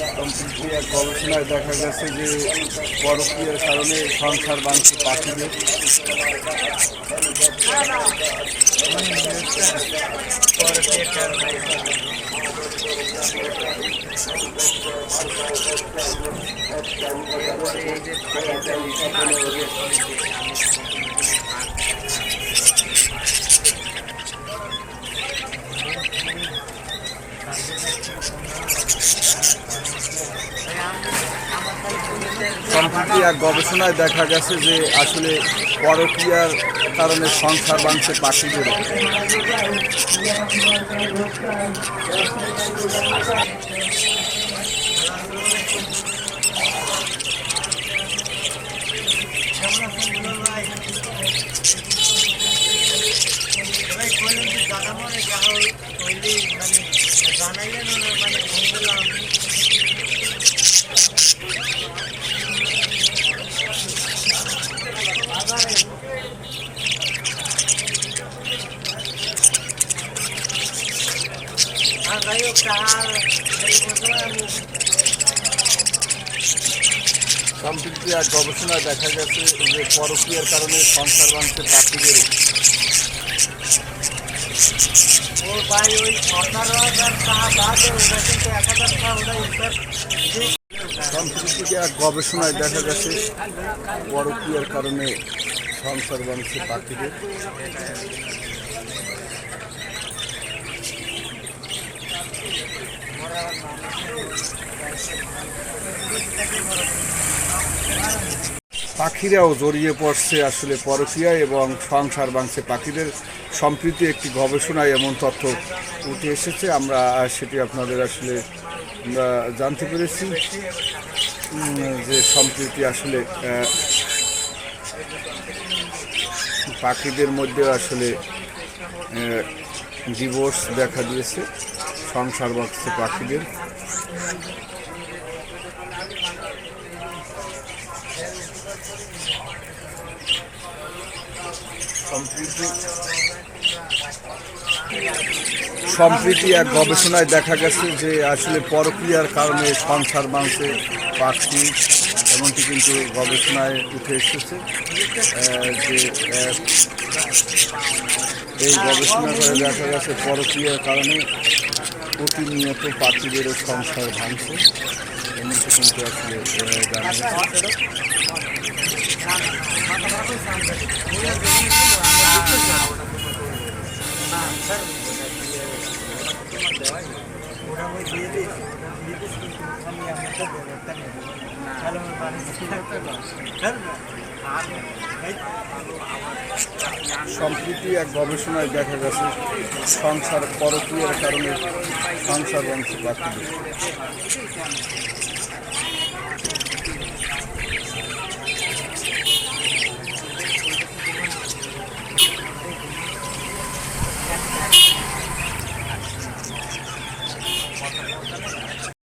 এক গবেষণায় দেখা গেছে যে পরকীয়ার কারণে সংসার বাংছে পাখিদের সম্প্রতি এক গবেষণায় দেখা গেছে যে আসলে পরকীয়ার কারণে সংসার বাংছে পাখিদের। সম্প্রতি এক গবেষণায় দেখা গেছে যে পরকীয়ার কারণে সংসার বাংছে পাখিদের ওর ভাই ওই কিন্তু এক হাজার টাকা ওটা সম্প্রতি এক গবেষণায় দেখা গেছে পরকীয়ার কারণে সংসার বাংছে পাখিদের। পাখিরাও জড়িয়ে পড়ছে আসলে পরকীয়া এবং সংসার বাংছে পাখিদের। সম্প্রীতি একটি গবেষণায় এমন তথ্য উঠে এসেছে, আমরা সেটি আপনাদের আসলে, আমরা জানতে পেরেছি যে সম্প্রীতি আসলে পাখিদের মধ্যে আসলে ডিভোর্স দেখা দিয়েছে, সংসার বাঁচছে পাখিদের। সম্প্রতি এক গবেষণায় দেখা গেছে যে আসলে পরক্রিয়ার কারণে সংসার মাংসে পাখি এমনটি কিন্তু গবেষণায় উঠে এসেছে যে এই গবেষণা করে দেখা গেছে পরক্রিয়ার কারণে প্রতিনিয়ত পাখিদেরও সংসার ভাঙছে। এমনটি কিন্তু আসলে জানা গেছে। সম্প্রতি এক গবেষণায় দেখা গেছে সংসার পরকীয়ার কারণে সংসার বংশ।